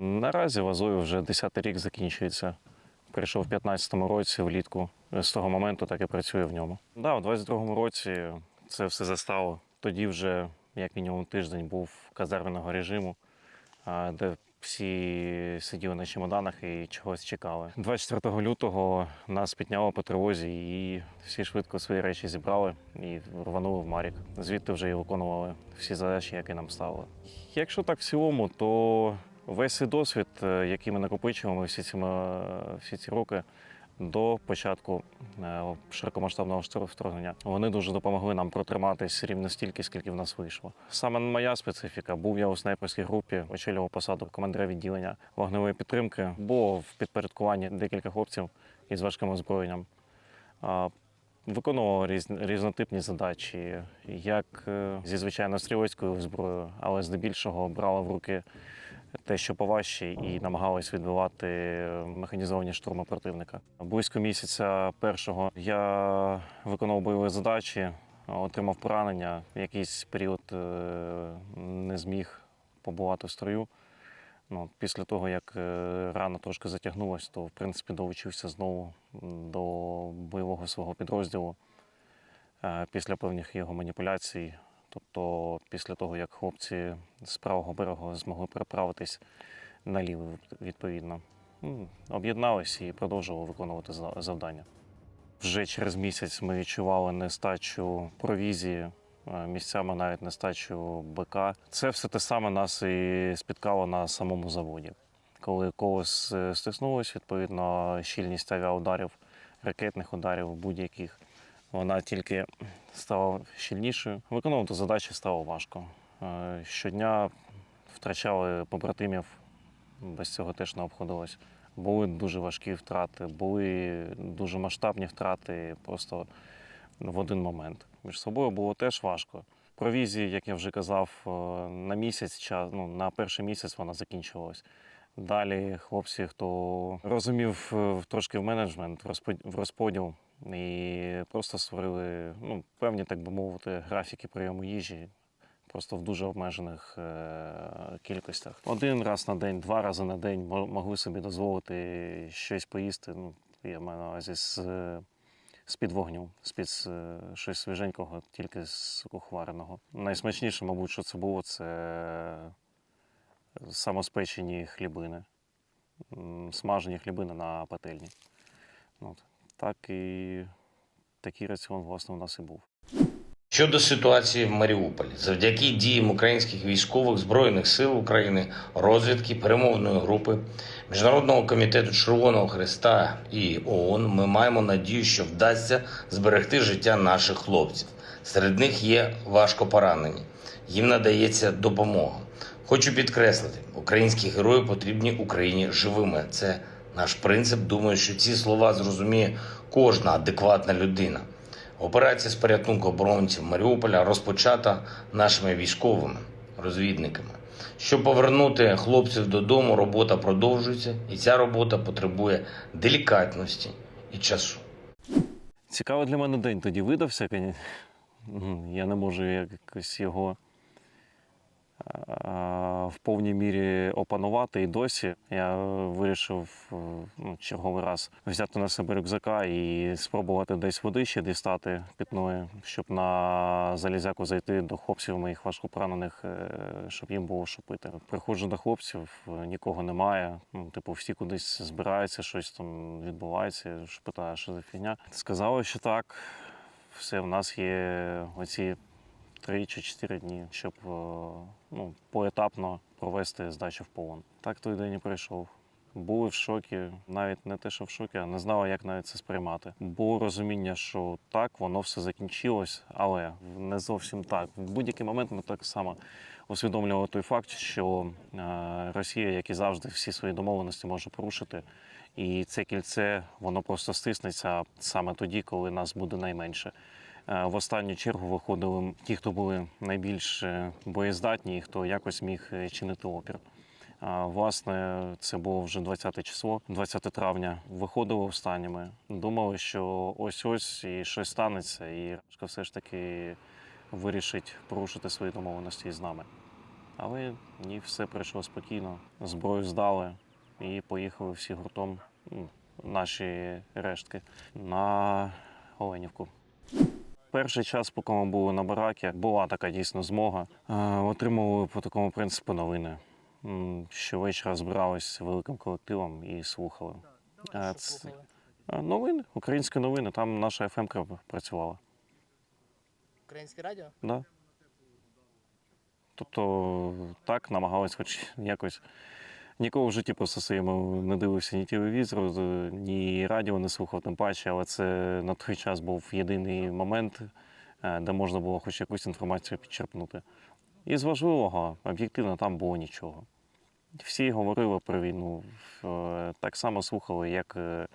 Наразі в Азові вже 10-й рік закінчується. Прийшов в 15-му році влітку. З того моменту так і працює в ньому. Да, в 22-му році це все застало. Тоді вже як мінімум тиждень був казарменого режиму, де всі сиділи на чемоданах і чогось чекали. 24 лютого нас підняло по тривозі, і всі швидко свої речі зібрали і рванули в Марік. Звідти вже і виконували всі задачі, які нам ставили. Якщо так в цілому, то весь цей досвід, е, який ми накопичуємо всі ці, всі ці роки до початку е, широкомасштабного вторгнення, вони дуже допомогли нам протриматись рівно стільки, скільки в нас вийшло. Саме моя специфіка був я у снайперській групі, очолював посаду командира відділення вогневої підтримки, бо в підпорядкуванні декілька хлопців із важким озброєнням. Виконував різ, різнотипні задачі, як е, зі звичайно стрілецькою зброєю, але здебільшого брали в руки те, що поважче, і намагались відбивати механізовані штурми противника. Близько місяця першого я виконував бойові задачі, отримав поранення. Якийсь період е, не зміг побувати в строю. Ну, після того, як е, рана трошки затягнулася, то в принципі долучився знову до бойового свого підрозділу е, після певних його маніпуляцій. Тобто, після того, як хлопці з правого берегу змогли переправитись на лівий, відповідно, М, об'єднались і продовжували виконувати завдання. Вже через місяць ми відчували нестачу провізії, е, місцями навіть нестачу БК. Це все те саме нас і спіткало на самому заводі. Коли колос е, стиснулось, відповідно, щільність авіаударів, ракетних ударів будь-яких, вона тільки стала щільнішою. Виконувати задачі стало важко. Е, Щодня втрачали побратимів, без цього теж не обходилось. Були дуже важкі втрати, були дуже масштабні втрати просто в один момент. Між собою було теж важко. Провізії, як я вже казав, е, на місяць ну, на перший місяць вона закінчувалась. Далі хлопці, хто розумів е, трошки в менеджмент, в розподіл, і просто створили ну, певні, так би мовити, графіки прийому їжі. Просто в дуже обмежених е, кількостях. Один раз на день, два рази на день мо- могли собі дозволити щось поїсти. Ну, я маю на увазі е, з-під вогню, з-під е, щось свіженького, тільки з суховареного. Найсмачніше, мабуть, що це було, це самоспечені хлібини, смажені хлібини на пательні. От. Так і такий раціон, власне, у нас і був. Щодо ситуації в Маріуполі, завдяки діям українських військових збройних сил України, розвідки, перемовної групи, Міжнародного комітету Червоного Христа і ООН, ми маємо надію, що вдасться зберегти життя наших хлопців. Серед них є важко поранені. Їм надається допомога. Хочу підкреслити, українські герої потрібні Україні живими. Це наш принцип. Думаю, що ці слова зрозуміє кожна адекватна людина. Операція з порятунку оборонців Маріуполя розпочата нашими військовими розвідниками. Щоб повернути хлопців додому, робота продовжується, і ця робота потребує делікатності і часу. Цікавий для мене день тоді видався. Я не можу якось його в повній мірі опанувати і досі. Я вирішив е, ну, черговий раз взяти на себе рюкзака і спробувати десь води ще дістати питної, щоб на залізяку зайти до хлопців моїх важкопоранених, е, щоб їм було що пити. Приходжу до хлопців, е, нікого немає. Ну, типу, всі кудись збираються, щось там відбувається. Я питаю, що за фігня. Сказали, що так. Все, в нас є оці три чи чотири дні, щоб е, ну, поетапно провести здачу в полон. Так той день і прийшов. Були в шокі, навіть не те, що в шокі, а не знали, як навіть це сприймати. Було розуміння, що так, воно все закінчилось, але не зовсім так. В будь-який момент ми так само усвідомлювали той факт, що е, Росія, як і завжди, всі свої домовленості може порушити. І це кільце воно просто стиснеться саме тоді, коли нас буде найменше. Е, В останню чергу виходили ті, хто були найбільш е, боєздатні, і хто якось міг е, чинити опір. А, Власне, це було вже 20 число, 20 травня. Виходили останніми. Думали, що ось ось і щось станеться, і Рашка все ж таки вирішить порушити свої домовленості з нами. Але ні, все пройшло спокійно. Зброю здали і поїхали всі гуртом, наші рештки, на Оленівку. Перший час, поки ми були на баракі, була така дійсно змога. Е, Отримували по такому принципу новини. Щовечора збирались великим колективом і слухали. Це- Е, Новини, українські новини, там наша ФМ працювала. Українське радіо? Да. Тобто так намагалась хоч якось. Ніколи в житті просто своєму не дивився ні телевізору, ні радіо не слухав, тим паче, але це на той час був єдиний момент, е, де можна було хоч якусь інформацію підчерпнути. І з важливого, об'єктивно, там було нічого. Всі говорили про війну, е, так само слухали, як е,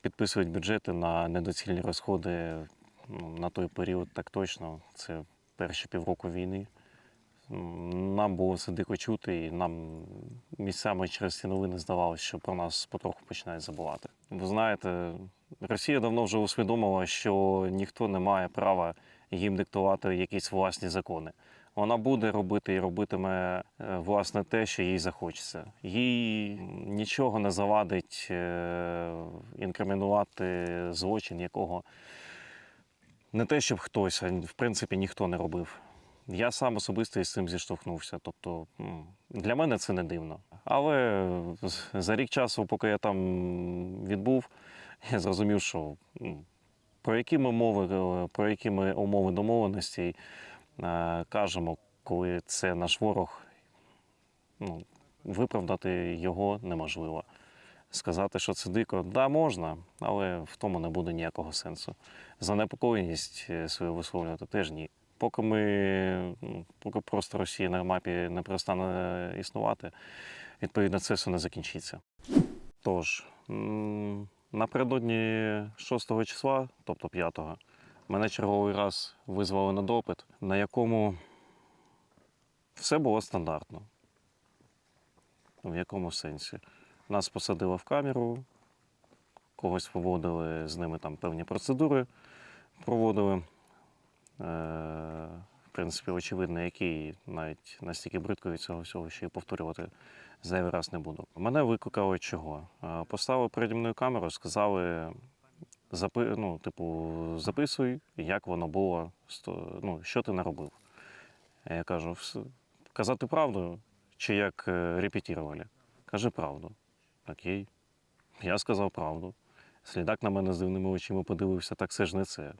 підписують бюджети на недоцільні розходи ну, на той період, так точно. Це перші півроку війни. Нам було це дико чути, і нам місцями через ці новини здавалося, що про нас потроху починають забувати. Ви знаєте, Росія давно вже усвідомила, що ніхто не має права їм диктувати якісь власні закони. Вона буде робити і робитиме е, власне те, що їй захочеться. Їй нічого не завадить е, інкримінувати злочин, якого не те, щоб хтось, а в принципі ніхто не робив. Я сам особисто із цим зіштовхнувся. Тобто для мене це не дивно. Але за рік часу, поки я там відбув, я зрозумів, що про які ми мови, е, про які ми умови домовленості е, кажемо, коли це наш ворог, ну, виправдати його неможливо. Сказати, що це дико, да, можна, але в тому не буде ніякого сенсу. Занепокоєність е, свою висловлювати теж ні. Поки ми, ну, поки просто Росія на мапі не перестане існувати, відповідно, це все не закінчиться. Тож, напередодні 6 числа, тобто 5-го, мене черговий раз визвали на допит, на якому все було стандартно. В якому сенсі? Нас посадили в камеру, когось поводили з ними там певні процедури, проводили. Е, в принципі, очевидно, який навіть настільки бридко від цього всього, що і повторювати зайвий раз не буду. Мене викликали чого? Е, Поставили переді мною камеру, сказали, запи, ну, типу, записуй, як воно було, ну, що ти наробив. Я кажу, казати правду, чи як е, репетірували? Кажи правду. Окей. Я сказав правду. Слідак на мене з дивними очима подивився, так це ж не це.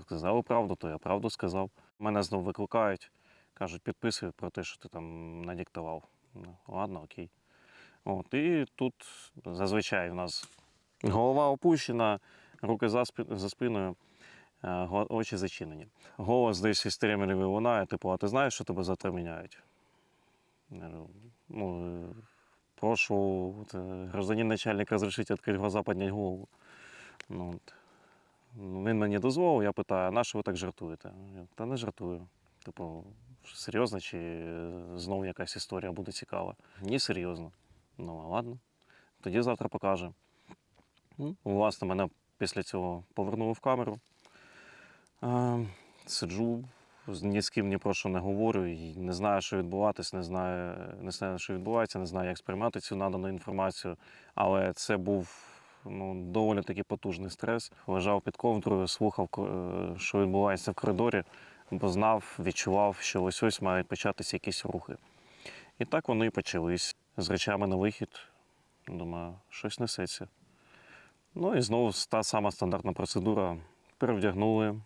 Сказали правду, то я правду сказав. Мене знов викликають, кажуть, підписуй про те, що ти там надіктував. Ну, ладно, окей. От, і тут зазвичай в нас голова опущена, руки за, спи- за спиною, е, очі зачинені. Голос десь із тремелів лунає, типу, а ти знаєш, що тебе завтра міняють? Я говорю, Ну, е, прошу, э, гражданин начальник, разрешить відкрити глаза, підняти голову. Ну, от. Він мені дозволив, я питаю, на що ви так жартуєте? Та не жартую. Типу, серйозно, чи е, знову якась історія буде цікава? Ні, серйозно. Ну, а ладно. Тоді завтра покаже. Ну, власне, мене після цього повернули в камеру. Сиджу, ні з ким ні про що не говорю, і не знаю, що відбуватись, не знаю, не знаю, що відбувається, не знаю, як сприймати цю надану інформацію. Але це був ну, доволі таки потужний стрес. Лежав під ковдрою, слухав, е, що відбувається в коридорі, бо знав, відчував, що ось ось мають початися якісь рухи. І так вони і почались. З речами на вихід. Думаю, щось несеться. Ну і знову та сама стандартна процедура. Перевдягнули,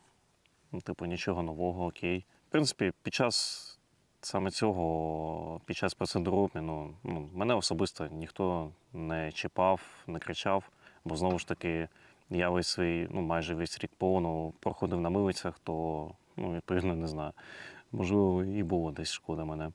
Ну, типу, нічого нового, окей. В принципі, під час саме цього, під час процедури обміну, ну, мене особисто ніхто не чіпав, не кричав, бо знову ж таки, я весь свій, ну майже весь рік повну проходив на милицях, то ну, відповідно не знаю. Можливо, і було десь шкода мене.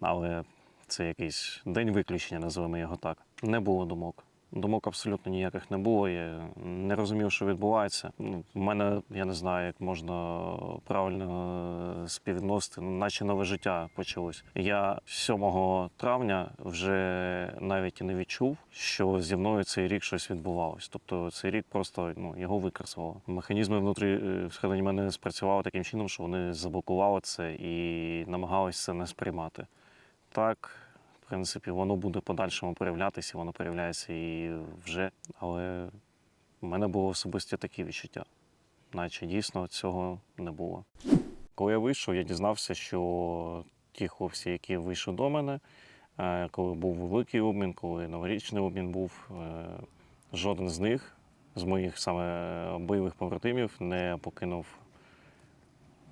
Але це якийсь день виключення, називаємо його так. Не було думок. Думок абсолютно ніяких не було. Я не розумів, що відбувається. Ну, в мене я не знаю, як можна правильно е, співвідносити, ну, наче нове життя почалось. Я 7 травня вже навіть і не відчув, що зі мною цей рік щось відбувалось. Тобто цей рік просто ну, його викреслило. Механізми внутрі е, всередині мене спрацювали таким чином, що вони заблокували це і намагалися це не сприймати. Так, принципі, воно буде подальшому проявлятися, воно проявляється і вже. Але в мене було особисті такі відчуття, наче дійсно цього не було. Коли я вийшов, я дізнався, що ті хлопці, які вийшли до мене, е, коли був великий обмін, коли новорічний обмін був, е, жоден з них, з моїх саме бойових побратимів, не покинув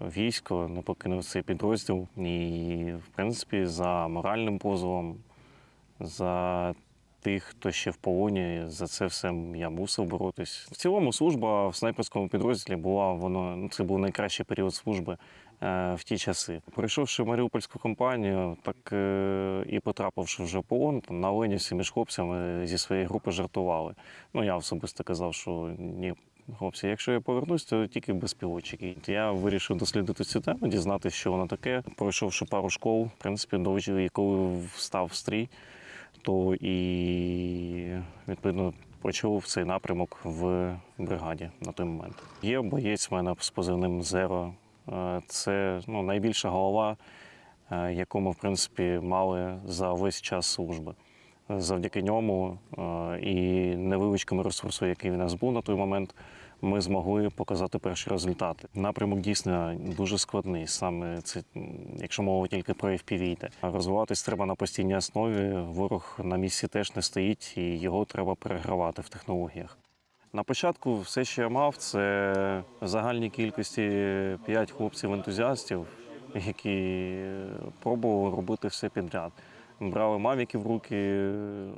військо, не покинув цей підрозділ. І, в принципі, за моральним позовом, за тих, хто ще в полоні, за це все я мусив боротись. В цілому служба в снайперському підрозділі була воно. Ну, це був найкращий період служби е, в ті часи. Пройшовши Маріупольську кампанію, так е, і потрапивши вже полон, там на Оленівці між хлопцями зі своєї групи жартували. Ну я особисто казав, що ні. Хлопці, якщо я повернусь, то тільки безпілотчики. Я вирішив дослідити цю тему, дізнатися, що воно таке. Пройшовши пару школ, в принципі, до коли встав в стрій, то і відповідно почав в цей напрямок в бригаді на той момент. Є боєць в мене з позивним Зеро. Е, Це ну, найбільша голова, е, яку ми в принципі мали за весь час служби. Завдяки ньому е, і невеличкому ресурсу, який в нас був на той момент, ми змогли показати перші результати. Напрямок дійсно дуже складний. Саме це, якщо мова тільки про FPV йде. Розвиватись треба на постійній основі. Ворог на місці теж не стоїть, і його треба перегравати в технологіях. На початку все, що я мав, це загальній кількості 5 хлопців-ентузіастів, які пробували робити все підряд. Брали мавіки в руки,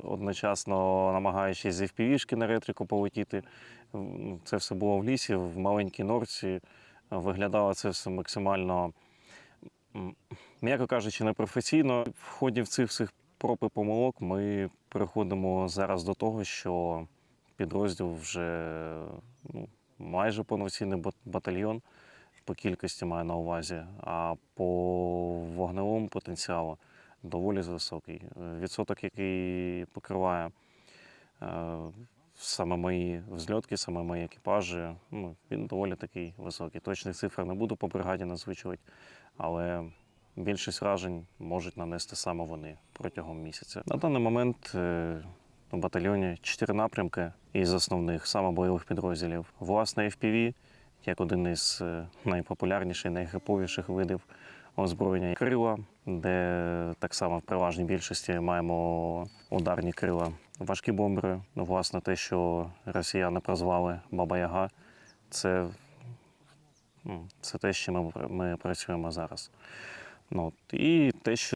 одночасно намагаючись з FPV-шки на ретрику полетіти. Це все було в лісі, в маленькій норці. Виглядало це все максимально, м'яко кажучи, непрофесійно. В ході в цих всіх проб і помилок ми переходимо зараз до того, що підрозділ вже ну, майже повноцінний батальйон по кількості маю на увазі, а по вогневому потенціалу доволі високий. Е, Відсоток, який покриває е, саме мої взльотки, саме мої екіпажі, ну, він доволі такий високий. Точних цифр не буду по бригаді назвичувати, але більшість вражень можуть нанести саме вони протягом місяця. На даний момент е, у батальйоні чотири напрямки із основних саме бойових підрозділів. Власне, FPV, як один із е, найпопулярніших, найгиповіших видів озброєння. Крила, де так само в переважній більшості маємо ударні крила. Важкі бомбери, ну, власне, те, що росіяни прозвали Баба Яга, це, ну, це те, що ми, ми працюємо зараз. Ну, і те, що